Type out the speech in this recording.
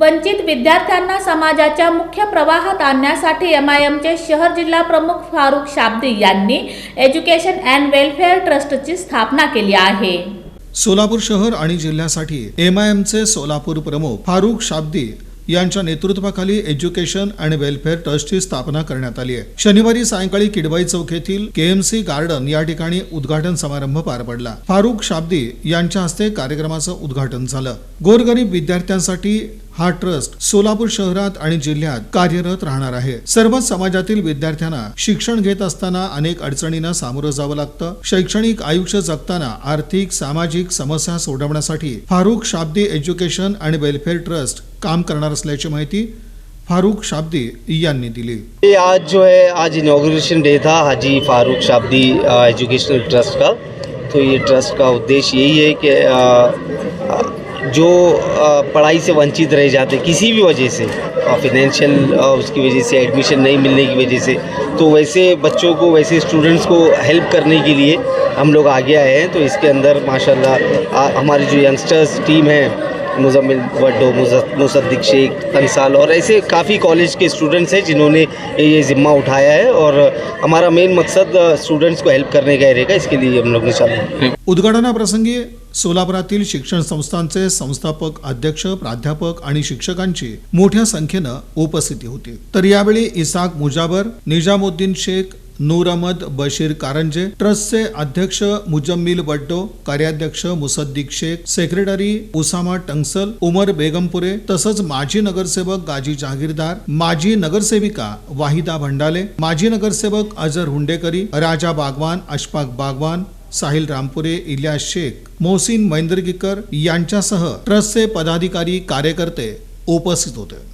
वंचित विद्यार्थ्यांना समाजाच्या मुख्य प्रवाहात आणण्यासाठी एम आय एमचे शहर जिल्हा प्रमुख फारुख शाब्दी यांनी एज्युकेशन अँड वेलफेअर ट्रस्टची स्थापना केली आहे. सोलापूर शहर आणि जिल्ह्यासाठी एम आय एमचे सोलापूर प्रमुख फारुख शाब्दी यांच्या नेतृत्वाखाली एज्युकेशन अँड वेलफेअर ट्रस्टची स्थापना करण्यात आली आहे. शनिवारी सायंकाळी किडबाई चौक येथील केएमसी गार्डन या ठिकाणी उद्घाटन समारंभ पार पडला. फारुख शाब्दी यांच्या हस्ते कार्यक्रमाचं उद्घाटन झालं. गोरगरीब विद्यार्थ्यांसाठी हा ट्रस्ट सोलापूर शहरात आणि जिल्ह्यात कार्यरत राहणार आहे. सर्वच समाजातील विद्यार्थ्यांना शिक्षण घेत असताना अनेक अडचणींना सामोरं जावं लागतं. शैक्षणिक आयुष्य जगताना आर्थिक सामाजिक समस्या सोडवण्यासाठी फारुख शाब्दी एज्युकेशन आणि वेलफेअर ट्रस्ट काम करणार असल्याची माहिती फारूक शाब्दी यांनी दिली. आज जो है आज इनाग्रेशन डे था हाजी फारूक शाब्दी एजुकेशनल ट्रस्ट का। तो ये ट्रस्ट का उद्देश्य यही है कि जो पढ़ाई से वंचित रह जाते किसी भी वजह से फिनेंशियल उसकी वजह से एडमिशन नहीं मिलने की वजह से तो वैसे बच्चों को, वैसे स्टूडेंट्स को हेल्प करने के लिए हम लोग आगे आए हैं तो इसके अंदर माशाल्लाह हमारी जो यंगस्टर्स टीम है मुजम्मिल वड्डो मुसद्दिक शेख कंसाल और ऐसे काफ़ी कॉलेज के स्टूडेंट्स हैं जिन्होंने ये ज़िम्मा उठाया है और हमारा मेन मकसद स्टूडेंट्स को हेल्प करने का रहेगा। इसके लिए हम लोग ने चालू उद्घाटनाप्रसंगी सोलापुरातील शिक्षण संस्थांचे संस्थापक अध्यक्ष प्राध्यापक आणि शिक्षकांची मोठ्या संख्येनं उपस्थिती होती. तर यावेळी इसाक मुजाबर निजामुद्दीन शेख नूर अहमद बशीर कारंजे ट्रस्टचे अध्यक्ष मुजम्मिल बड्डो कार्याध्यक्ष मुसद्दिक शेख सेक्रेटरी उसामा टंगसल उमर बेगमपुरे तसंच माजी नगरसेवक गाजी जहागीरदार माजी नगरसेविका वाहिदा भंडाले माजी नगरसेवक अजर हुंडेकरी राजा बागवान अशफाक बागवान साहिल रामपुरे इलियास शेख मोहसिन मैंदरगीकर यांच्यासह ट्रस्टचे पदाधिकारी कार्यकर्ते उपस्थित होते.